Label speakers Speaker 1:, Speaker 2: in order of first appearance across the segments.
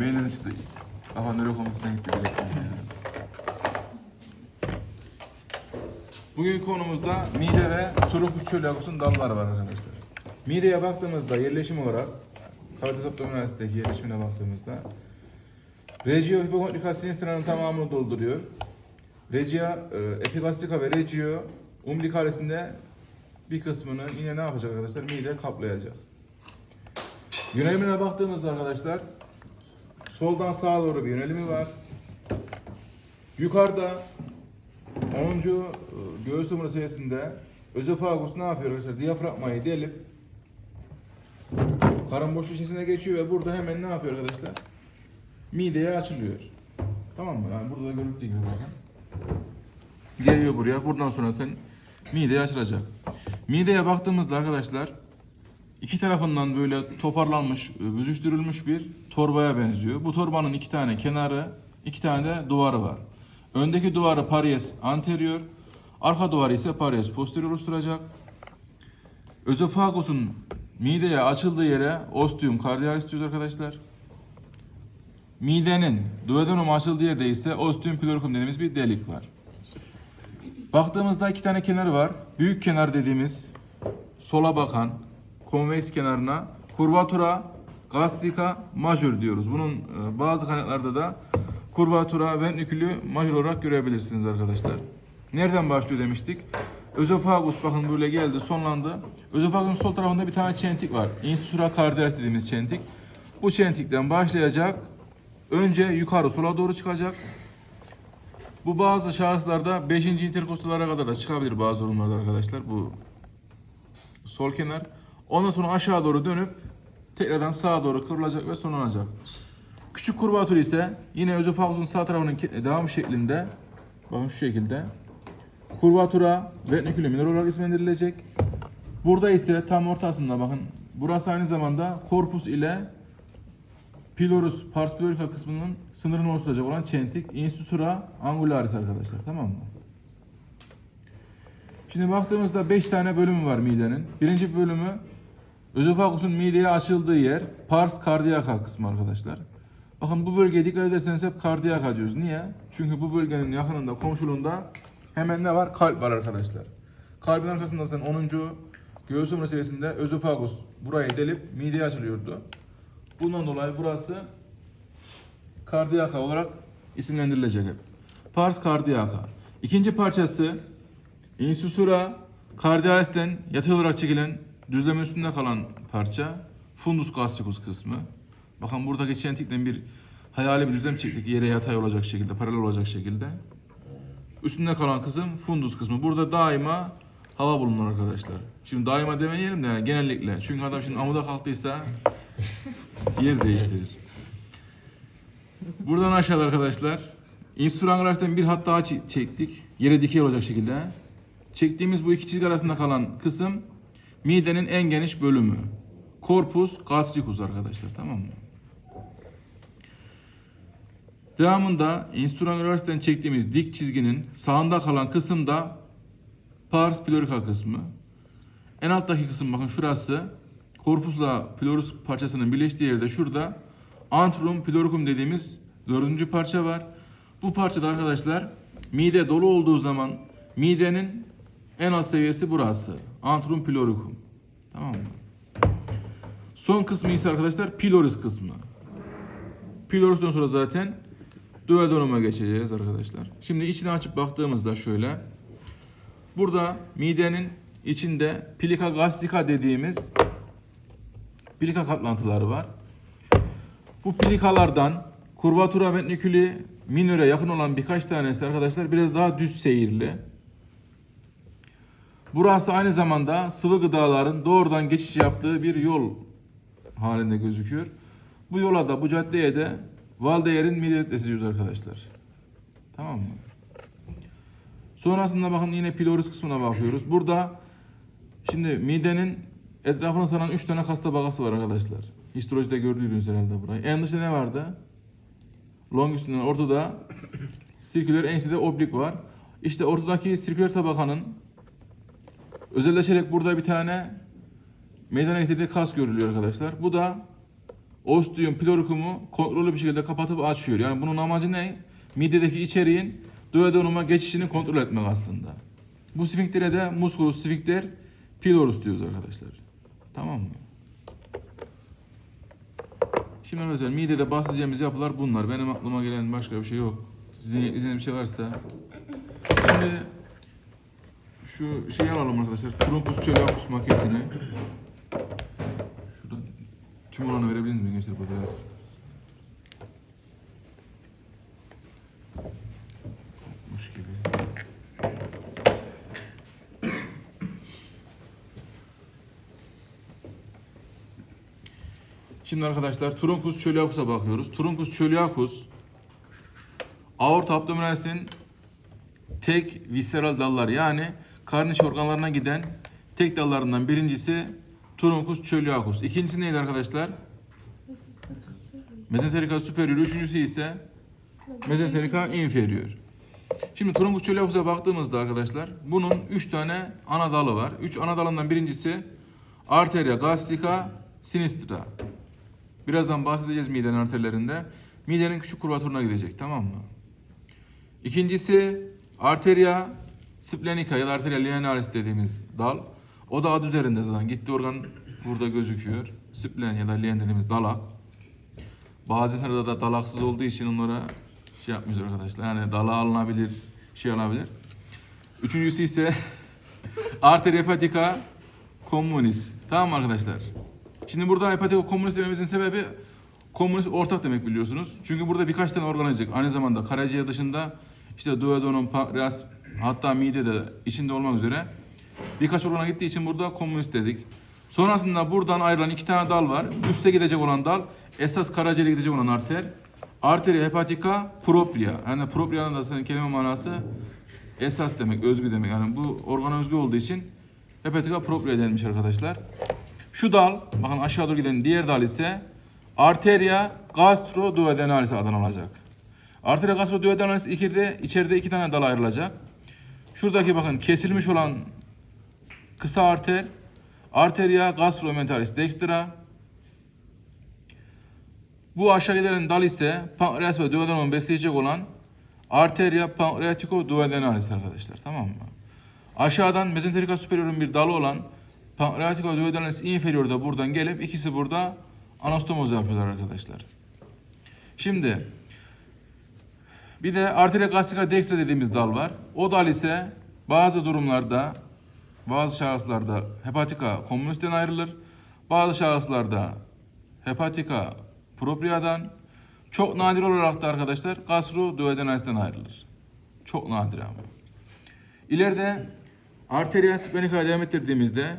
Speaker 1: Beyinlerin çıktı. Aha nörokomutasına gitti direkt. Konumuzda mide ve trofus çölyakusun dalları var arkadaşlar. Mideye baktığımızda yerleşim olarak karides abdominalis'teki yerleşimine baktığımızda Regio hipokontrika sinir sıranın tamamını dolduruyor. Regia, e, epigastrika ve regio umbilikalisinde bir kısmını yine ne yapacak arkadaşlar? Mide kaplayacak. Yönelimine baktığımızda arkadaşlar soldan sağa doğru bir yönelimi var. Yukarıda 10. e, göğüs omuriliği seviyesinde özofagus ne yapıyor arkadaşlar? Diyafragmayı delip karın boşluğu içerisine geçiyor ve burada hemen ne yapıyor arkadaşlar? Mideye açılıyor. Tamam mı? Yani burada da görüldüğü gibi. Geliyor buraya. Buradan sonra sen mideye açılacak. Mideye baktığımızda arkadaşlar iki tarafından böyle toparlanmış, e, büzüştürülmüş bir torbaya benziyor. Bu torbanın iki tane kenarı, iki tane de duvarı var. Öndeki duvarı paries anterior, arka duvarı ise paries posterior oluşturacak. Özofagusun mideye açıldığı yere ostium cardialis diyoruz arkadaşlar. Midenin duodenum açıldığı yerde ise ostium ploricum dediğimiz bir delik var. Baktığımızda iki tane kenarı var. Büyük kenar dediğimiz sola bakan konveks kenarına curvatura gastrica major diyoruz. Bunun e, bazı kaynaklarda da curvatura ventriculi major olarak görebilirsiniz arkadaşlar. Nereden başlıyor demiştik? Özofagus bakın böyle geldi sonlandı. Özofagusun sol tarafında bir tane çentik var. Insula cardialis dediğimiz çentik. Bu çentikten başlayacak. Önce yukarı sola doğru çıkacak. Bu bazı şahıslarda 5. interkostalara kadar da çıkabilir bazı durumlarda arkadaşlar bu sol kenar. Ondan sonra aşağı doğru dönüp tekrardan sağa doğru kıvrılacak ve sonlanacak. Küçük kurvatür ise yine özofagusun sağ tarafının ke- devam şeklinde bakın şu şekilde kurvatura ventriculi minor olarak isimlendirilecek. Burada ise tam ortasında bakın burası aynı zamanda korpus ile Pylorus pars pylorica kısmının sınırını oluşturacak olan çentik insusura angularis arkadaşlar tamam mı? Şimdi baktığımızda 5 tane bölümü var midenin. Birinci bölümü özofagusun mideye açıldığı yer pars cardiaca kısmı arkadaşlar. Bakın bu bölgeye dikkat ederseniz hep cardiaca diyoruz. Niye? Çünkü bu bölgenin yakınında, komşuluğunda hemen ne var? Kalp var arkadaşlar. Kalbin arkasında sen 10. göğüs omuriliği seviyesinde özofagus burayı delip mideye açılıyordu. Bundan dolayı burası kardiyaka olarak isimlendirilecek hep. Pars kardiyaka. İkinci parçası insusura cardialis'ten yatay olarak çekilen düzleme üstünde kalan parça fundus gastricus kısmı. Bakın buradaki çentikten bir hayali bir düzlem çektik yere yatay olacak şekilde, paralel olacak şekilde. Üstünde kalan kısım fundus kısmı. Burada daima hava bulunur arkadaşlar. Şimdi daima demeyelim de yani genellikle. Çünkü adam şimdi amuda kalktıysa yer değiştirir. Buradan aşağıda arkadaşlar instrangulars'tan bir hat daha çe- çektik. Yere dikey olacak şekilde. Çektiğimiz bu iki çizgi arasında kalan kısım midenin en geniş bölümü. Corpus gastricus arkadaşlar tamam mı? Devamında instrangulars'tan çektiğimiz dik çizginin sağında kalan kısım da pars pylorica kısmı. En alttaki kısım bakın şurası korpusla pylorus parçasının birleştiği yerde şurada antrum pyloricum dediğimiz dördüncü parça var. Bu parçada arkadaşlar mide dolu olduğu zaman midenin en alt seviyesi burası. Antrum pyloricum. Tamam mı? Son kısmı ise arkadaşlar pylorus kısmı. Pylorus'tan sonra zaten duodenuma geçeceğiz arkadaşlar. Şimdi içini açıp baktığımızda şöyle Burada midenin içinde plika gastrica dediğimiz plika katlantıları var. Bu plikalardan kurvatura ventriculi minöre yakın olan birkaç tanesi arkadaşlar biraz daha düz seyirli. Burası aynı zamanda sıvı gıdaların doğrudan geçiş yaptığı bir yol halinde gözüküyor. Bu yola da bu caddeye de Valdeyer'in mide diyoruz arkadaşlar. Tamam mı? Sonrasında bakın yine pylorus kısmına bakıyoruz. Burada şimdi midenin etrafını saran 3 tane kas tabakası var arkadaşlar. Histolojide gördüğünüz herhalde burayı. En dışında ne vardı? Longitudinal ortada sirküler enside oblik var. İşte ortadaki sirküler tabakanın özelleşerek burada bir tane meydana getirdiği kas görülüyor arkadaşlar. Bu da ostium pilorikumu kontrollü bir şekilde kapatıp açıyor. Yani bunun amacı ne? Midedeki içeriğin duodenuma geçişini kontrol etmek aslında. Bu sfinktere de musculus sphincter pylorus diyoruz arkadaşlar. Tamam mı? Şimdi arkadaşlar midede bahsedeceğimiz yapılar bunlar. Benim aklıma gelen başka bir şey yok. Sizin izlediğiniz bir şey varsa. Şimdi şu şeyi alalım arkadaşlar. Trumpus coeliacus maketini. Şuradan tüm oranı verebilir misiniz gençler bu biraz? Kopmuş gibi. Şimdi arkadaşlar Truncus coeliacus'a bakıyoruz. Truncus coeliacus aorta abdominalis'in tek visceral dallar yani karın içi organlarına giden tek dallarından birincisi Truncus coeliacus. İkincisi neydi arkadaşlar? Mesenterica superior. Üçüncüsü ise Mesenterica inferior. Şimdi Truncus coeliacus'a baktığımızda arkadaşlar bunun üç tane ana dalı var. Üç ana dalından birincisi arteria gastrica sinistra. Birazdan bahsedeceğiz midenin arterlerinde. Midenin küçük kurvaturuna gidecek tamam mı? İkincisi arteria splenica ya da arteria linearis dediğimiz dal. O da adı üzerinde zaten. Gitti organ burada gözüküyor. Splen ya da lien dediğimiz dalak. Bazı sırada da dalaksız olduğu için onlara şey yapmıyoruz arkadaşlar. Yani dala alınabilir, şey alabilir. Üçüncüsü ise arteria hepatica communis. Tamam mı arkadaşlar? Şimdi burada hepatika komünist dememizin sebebi komünist ortak demek biliyorsunuz. Çünkü burada birkaç tane organ olacak. Aynı zamanda karaciğer dışında işte duodenum, pankreas hatta mide de içinde olmak üzere birkaç organa gittiği için burada komünist dedik. Sonrasında buradan ayrılan iki tane dal var. Üste gidecek olan dal esas karaciğere gidecek olan arter. Arteria hepatica propria. Yani propria'nın da senin kelime manası esas demek, özgü demek. Yani bu organa özgü olduğu için hepatica propria denmiş arkadaşlar. Şu dal, bakın aşağı doğru giden diğer dal ise arteria gastroduodenalis adını alacak. Arteria gastroduodenalis içeride, içeride iki tane dal ayrılacak. Şuradaki bakın kesilmiş olan kısa arter arteria gastroomentalis dextra. Bu aşağı giden dal ise pankreas ve duodenum besleyecek olan arteria pancreatico duodenalis arkadaşlar tamam mı? Aşağıdan mesenterica superior'un bir dalı olan pancreatico duodenalis inferior da buradan gelip ikisi burada anastomoz yapıyorlar arkadaşlar. Şimdi bir de arteria gastrica dextra dediğimiz dal var. O dal ise bazı durumlarda bazı şahıslarda hepatika communis'ten ayrılır. Bazı şahıslarda hepatika propria'dan çok nadir olarak da arkadaşlar gastroduodenalis'ten ayrılır. Çok nadir ama. İleride arteria splenica devam ettirdiğimizde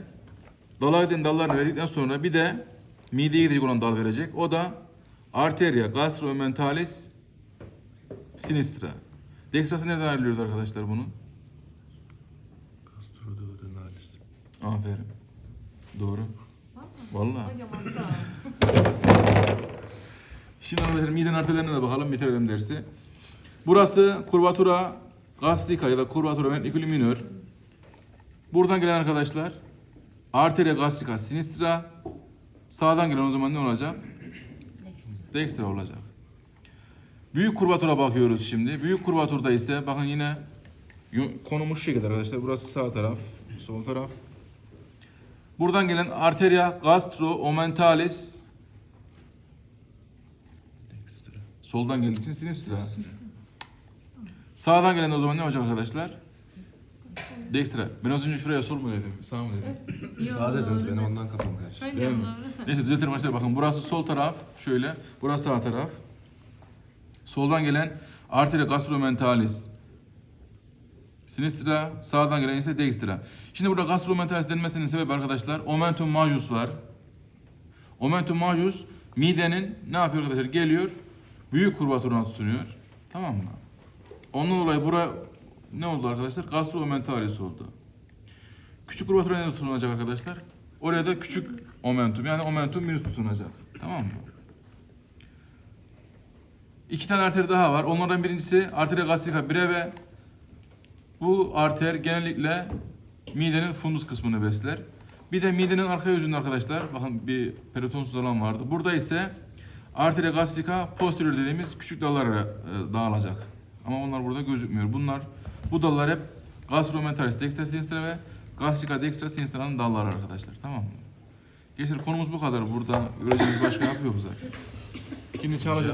Speaker 1: dala dallarını verdikten sonra bir de mideye gidecek olan dal verecek. O da arteria gastroomentalis sinistra. Dextrası nereden ayrılıyordu arkadaşlar bunun?
Speaker 2: Gastroduodenalis.
Speaker 1: Aferin. Doğru. Vallahi.
Speaker 3: Hocam hatta.
Speaker 1: Şimdi arkadaşlar miden arterlerine de bakalım bitirelim dersi. Burası kurvatura gastrica ya da kurvatura ventriculi minor. Buradan gelen arkadaşlar arteria gastrica sinistra. Sağdan gelen o zaman ne olacak? Dextra olacak. Büyük kurvatura bakıyoruz şimdi. Büyük kurvaturda ise bakın yine yo- konumu şu şekilde arkadaşlar. Burası sağ taraf, sol taraf. Buradan gelen arteria gastroomentalis
Speaker 2: Dextra.
Speaker 1: Soldan geldiği için sinistra. Sağdan gelen o zaman ne olacak arkadaşlar? Dextra. Ben az önce şuraya sol mu dedim? Sağ mı dedim?
Speaker 2: Sağ dediniz benim ondan kafam karıştı.
Speaker 1: Neyse düzeltirim arkadaşlar. Bakın burası sol taraf. Şöyle. Burası sağ taraf. Soldan gelen arteria gastromentalis. Sinistra. Sağdan gelen ise dextra. Şimdi burada gastromentalis denmesinin sebebi arkadaşlar omentum majus var. Omentum majus midenin ne yapıyor arkadaşlar? Geliyor. Büyük kurvaturuna tutunuyor. Tamam mı? Ondan dolayı bura ne oldu arkadaşlar? Gastromentalis oldu. Küçük kurvatura ne tutunacak arkadaşlar? Oraya da küçük omentum yani omentum minus tutunacak. Tamam mı? İki tane arter daha var. Onlardan birincisi arteria gastrica breve. Bu arter genellikle midenin fundus kısmını besler. Bir de midenin arka yüzünde arkadaşlar bakın bir peritonsuz alan vardı. Burada ise Arteria gastrica posterior dediğimiz küçük dallara e, dağılacak. Ama onlar burada gözükmüyor. Bunlar bu dallar hep gastromentalis dextra sinistra ve gastrica dextra sinistra'nın dalları arkadaşlar. Tamam mı? Gençler konumuz bu kadar. Burada göreceğimiz başka yapı yok zaten. Şimdi çalacağım.